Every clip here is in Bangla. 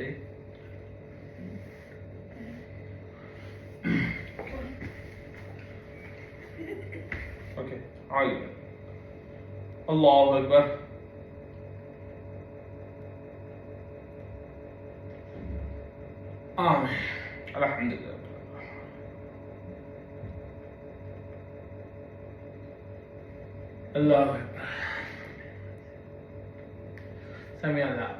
सकते ओके आइए अल्लाह Akbar آمين الحمد لله. الله سمع الله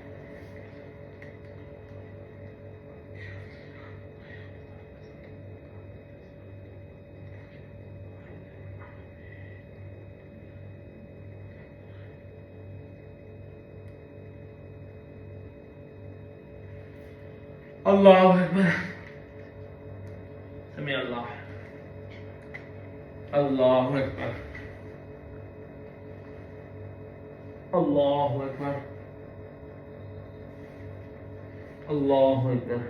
Allahu Ekber. Semi Allah. Allahu Ekber. Allahu Ekber. Allahu Ekber.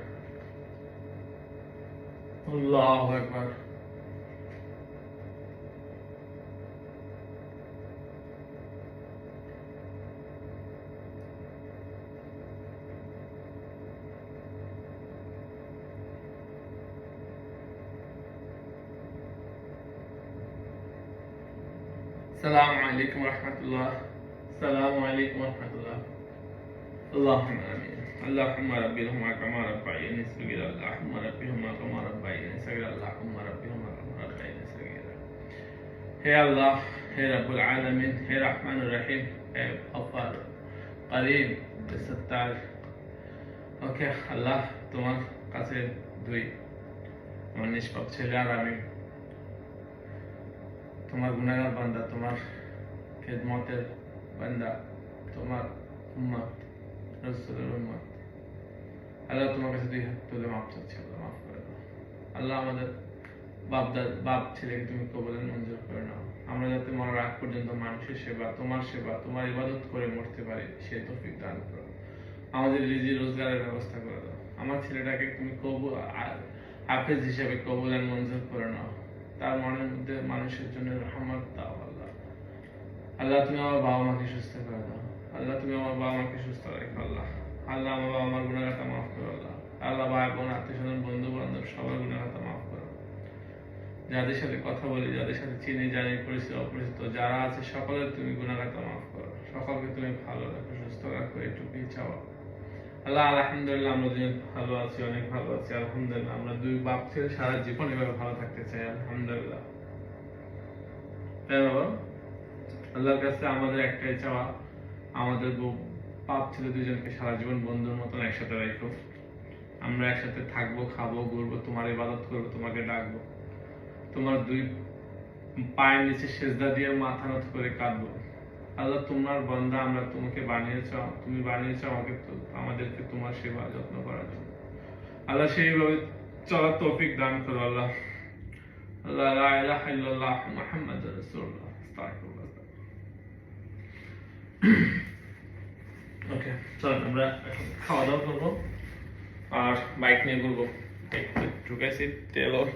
Allahu Ekber. السلام عليكم ورحمة الله السلام عليكم ورحمة الله اللهم آمين اللهم ربهما كما ربياني صغيرا اللهم ربهما كما ربياني صغيرا اللهم ربهما كما ربياني صغيرا হে আল্লাহ হে রব্বুল আলামিন হে রহমানুর রহিম হে গফার করিম সত্তার ওকে আল্লাহ তোমার কাছে দুই আমার নিষ্পাপ ছেলে আর আমি তোমার গুনাগার বান্দা, তোমার খেদমতের বান্দা, তোমার উম্মত, রসুলের উম্মত। আল্লাহ তোমার কাছে দুই হাত তুলে মাপ চাচ্ছি, আল্লাহ মাফ করে দাও। আল্লাহ আমাদের বাপ বাপ ছেলেকে তুমি কবলের মঞ্জুর করে নাও। আমরা যাতে মরার আগ পর্যন্ত মানুষের সেবা, তোমার সেবা, তোমার ইবাদত করে মরতে পারি, সে তৌফিক দান করো। আমাদের রিজি রোজগারের ব্যবস্থা করে দাও। আমার ছেলেটাকে তুমি কবুল হাফেজ হিসেবে কবুলের মঞ্জুর করে নাও। তার মনের মধ্যে মানুষের জন্য রহমত দাও আল্লাহ। আল্লাহ, তুমি আমার বাবা মাকে সুস্থ করে দাও। আল্লাহ, তুমি আমার বাবা মাকে সুস্থ রাখো আল্লাহ। আল্লাহ, আমার বাবা মার গুণাগাতা মাফ করো আল্লাহ। আল্লাহ, ভাই, বোন, আত্মীয় স্বজন বন্ধু বান্ধব সবার গুণাগাতা মাফ করো। যাদের সাথে কথা বলি, যাদের সাথে চিনি, জানি, পরিচিত, অপরিচিত, যারা আছে, সকলের তুমি গুণাগাতা মাফ করো। সকলকে তুমি ভালো রাখো, সুস্থ রাখো, এটুকুই চাওয়া। আল্লাহ, আলহামদুলিল্লাহ, আমরা দুজন ভালো আছি, অনেক ভালো আছি, আলহামদুলিল্লাহ। আমরা দুই বাপ ছেলে সারা জীবন এভাবে ভালো থাকতে চাই, আলহামদুলিল্লাহ। তাই বাবা? আল্লাহর কাছে আমাদের একটাই চাওয়া, আমাদের বাপ ছেলে দুজনকে সারা জীবন বন্ধুর মতন একসাথে আমরা একসাথে থাকব, খাব, ঘুরবো, তোমার ইবাদত করব, তোমাকে ডাকবো। তোমার দুই পায়ের নিচে সেজদা দিয়ে মাথা নত করে কাঁদবো। আল্লাহ, তোমার বান্দা, আমরা তোমাকে বানিয়েছো, তুমি বানিয়েছো আমাকে আমাদেরকে তোমার সেবা যত্ন করার জন্য। আল্লাহ সেইভাবে চলার তৌফিক দান করো, আল্লাহ। আমরা খাওয়া দাওয়া করব। আর বাইক নিয়ে ঘুরবো। ঢুকেছি তেলও